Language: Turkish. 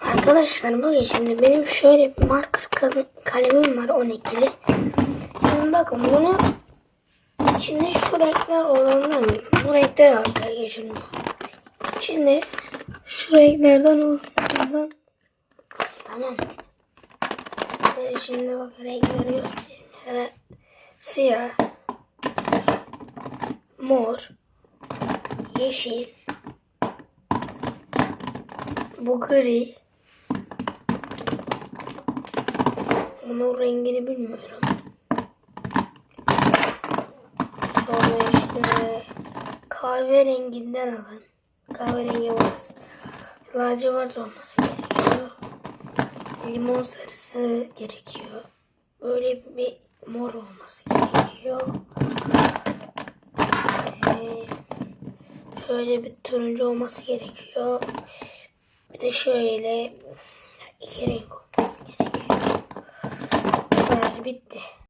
Arkadaşlar bakın şimdi benim şöyle bir marker kal- kalemim var 12'li. Şimdi bakın bunu şimdi şu renkler olanlar? Bu renkler arkaya geçiyor. Şimdi şu renklerden olanlardan tamam. Ee, Şimdi bak renkleri göstereyim. Mesela siyah, mor, yeşil, bu gri. Bunun rengini bilmiyorum. Sonra işte kahverenginden alın. Kahverengi olması. Lacivert olması gerekiyor. Limon sarısı gerekiyor. Böyle bir mor olması gerekiyor. Ee, şöyle bir turuncu olması gerekiyor. Bir de şöyle iki renk olması bitti.